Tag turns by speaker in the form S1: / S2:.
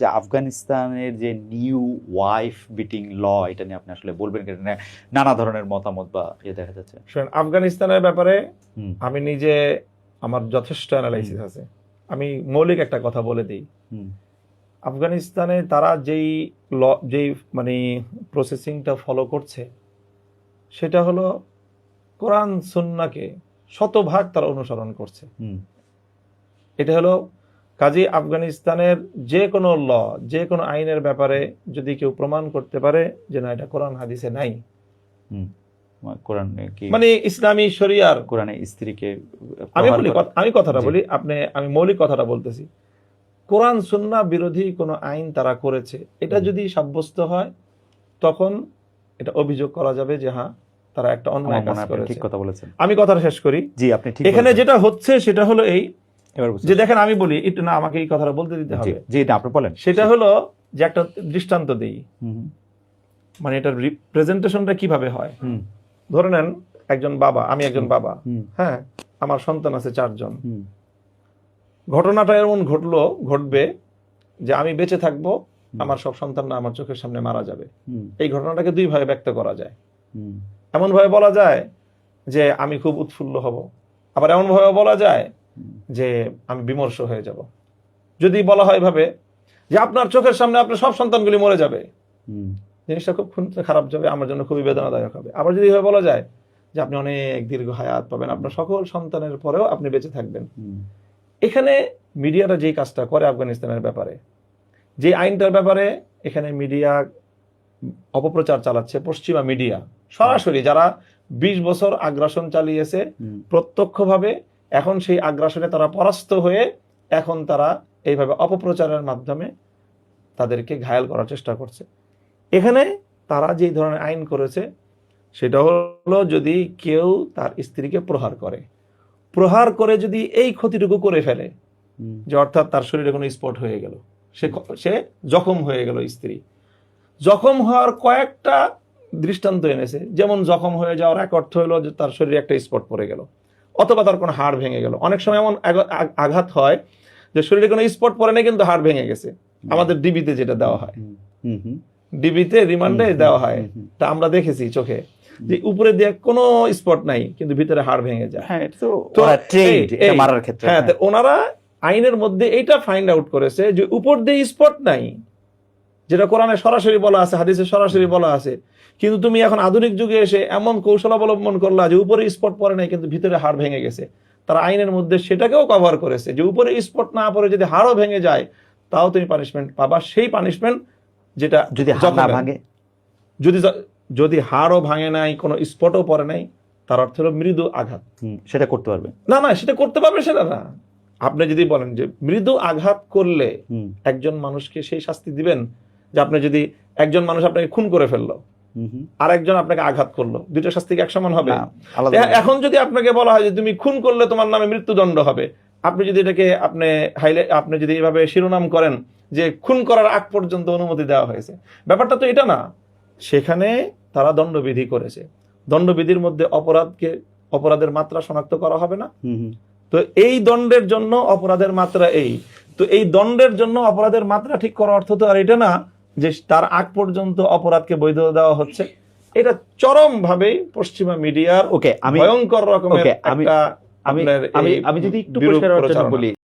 S1: যে আফগানিস্তানের যে নিউ ওয়াইফ বিটিং ল এটা নিয়ে আপনি আসলে বলবেন? নানা ধরনের মতামত বা ইয়ে দেখা যাচ্ছে।
S2: শোনেন আফগানিস্তানের ব্যাপারে আমি নিজে আমার যথেষ্ট অ্যানালাইসিস আছে। আমি মৌলিক একটা কথা বলে দিই। আফগানিস্তানে তারা যেই ল যেই মানে প্রসেসিংটা ফলো করছে সেটা হলো কোরআন সুন্নাকে শতভাগ তারা অনুসরণ করছে। এটা হলো কাজী আফগানিস্তানের যে কোনো ল যে কোনো আইনের ব্যাপারে যদি কেউ প্রমাণ করতে পারে যে না এটা কোরআন হাদিসে নাই। মানে ইসলামী শরিয়ার।
S1: কোরআনে স্ত্রীকে
S2: আমি বলি আমি কথাটা বলি আপনি আমি মৌলিক কথাটা বলতেছি। কোরআন সুন্না বিরোধী কোনো আইন তারা করেছে। এটা যদি সাব্যস্ত হয় তখন এটা অভিযোগ করা যাবে যে হ্যাঁ তারা একটা
S1: আমার
S2: অন্যায় কাজ করেছে
S1: ঠিক কথা বলেছেন।
S2: আমি কথাটা শেষ করি।
S1: জি আপনি ঠিক
S2: এখানে যেটা হচ্ছে সেটা হলো এই যে দেখেন আমি বলি একটু না আমাকে এই কথাটা বলতে দিতে হবে।
S1: জি এটা আপনি বলেন।
S2: সেটা হলো যে একটা দৃষ্টান্ত দিই। মানে এটার প্রেজেন্টেশনটা কীভাবে হয়? ধরে নেন একজন বাবা আমি একজন বাবা হ্যাঁ? আমার সন্তান আছে চারজন। ঘটনাটা এমন ঘটলো ঘটবে যে আমি বেঁচে থাকব আমার সব সন্তানরা আমার চোখের সামনে মারা যাবে। এই ঘটনাটাকে দুই ভাবে ব্যক্ত করা যায়। এমন ভাবে বলা যায় যে আমি খুব উৎফুল্ল হব। আবার এমন ভাবে বলা যায়। যে আমি বিমর্ষ হয়ে যাব। যদি বলা হয় ভাবে যে আপনার চোখের সামনে আপনার সব সন্তানগুলি মরে যাবে জিনিসটা খুব খুন- খারাপ যাবে আমার জন্য খুবই বেদনাদায়ক হবে। আবার যদি এভাবে বলা যায় যে আপনি অনেক দীর্ঘ হায়াত পাবেন আপনার সকল সন্তানের পরেও আপনি বেঁচে থাকবেন। এখানে মিডিয়াটা যেই কাজটা করে আফগানিস্তানের ব্যাপারে যে আইনটার ব্যাপারে এখানে মিডিয়া অপপ্রচার চালাচ্ছে পশ্চিমা মিডিয়া। সরাসরি যারা বিশ বছর আগ্রাসন চালিয়েছে প্রত্যক্ষভাবে এখন সেই আগ্রাসনে তারা পরাস্ত হয়ে এখন তারা এইভাবে অপপ্রচারের মাধ্যমে তাদেরকে ঘায়াল করার চেষ্টা করছে। এখানে তারা যেই ধরনের আইন করেছে সেটা হলো যদি কেউ তার স্ত্রীকে প্রহার করে। প্রহার করে যদি এই ক্ষতিটুকু করে ফেলে যে অর্থাৎ তার শরীরে কোনো স্পট হয়ে গেল সে সে জখম হয়ে গেল স্ত্রী। জখম হওয়ার কয়েকটা দৃষ্টান্ত এনেছে। যেমন জখম হয়ে যাওয়ার এক অর্থ হলো যে তার শরীরে একটা স্পট পড়ে গেল। অথবা তার কোনো হাড় ভেঙে গেল। অনেক সময় এমন আঘাত হয় যে শরীরে কোনো স্পট পড়ে নাই কিন্তু হাড় ভেঙে গেছে। আমাদের ডিবিতে যেটা দেওয়া হয়। ডিবিতে রিমান্ডে দেওয়া হয়। তা আমরা দেখেছি চোখে যে উপরে দিয়ে কোনো স্পট নাই কিন্তু ভিতরে হাড় ভেঙে যায়।
S1: হ্যাঁ ক্ষেত্রে
S2: হ্যাঁ ওনারা আইনের মধ্যে এইটা ফাইন্ড আউট করেছে যে উপর দিয়ে স্পট নাই যেটা কোরআনে সরাসরি বলা আছে হাদিসে সরাসরি বলা আছে। কিন্তু তুমি এখন আধুনিক যুগে এসে এমন কৌশল অবলম্বন করলা যে উপরে স্পট পড়ে নাই কিন্তু ভিতরে হাড় ভেঙে গেছে। তারা আইনের মধ্যে সেটাকেও কভার করেছে যে উপরে স্পট না পড়ে যদি হাড়ও ভেঙে যায় তাও তুমি পানিশমেন্ট পাবা। সেই পানিশমেন্ট যেটা
S1: যদি। ভাঙে।
S2: যদি যদি হাড়ও ভাঙে নাই কোনো স্পটও পড়ে নাই তার অর্থ হলো মৃদু আঘাত।
S1: সেটা করতে পারবে।
S2: না না সেটা করতে পারবে সেটা না। আপনি যদি বলেন যে মৃদু আঘাত করলে একজন মানুষকে সেই শাস্তি দিবেন যে আপনি যদি একজন মানুষ আপনাকে খুন করে ফেলল আর একজন আপনাকে আঘাত করল দুইটা শাস্তি এক সমান হবে? এখন যদি আপনাকে বলা হয় যে তুমি খুন করলে তোমার নামে মৃত্যুদণ্ড হবে আপনি যদি এটাকে আপনি হাইলে আপনি যদি এইভাবে শিরোনাম করেন যে খুন করার আগ পর্যন্ত অনুমতি দেওয়া হয়েছে ব্যাপারটা তো এটা না। সেখানে তারা দণ্ডবিধি করেছে। দণ্ডবিধির মধ্যে অপরাধকে অপরাধের মাত্রা শনাক্ত করা হবে না। তো এই দণ্ডের জন্য অপরাধের মাত্রা এই। তো এই দণ্ডের জন্য অপরাধের মাত্রা ঠিক করার অর্থ তো আর এটা না যে তার আগ পর্যন্ত অপরাধকে বৈধ দেওয়া হচ্ছে এটা চরম ভাবে পশ্চিমা মিডিয়ার
S1: ওকে আমি
S2: ভয়ঙ্কর রকমের
S1: আমি- আমি আমি যদি একটু। বলি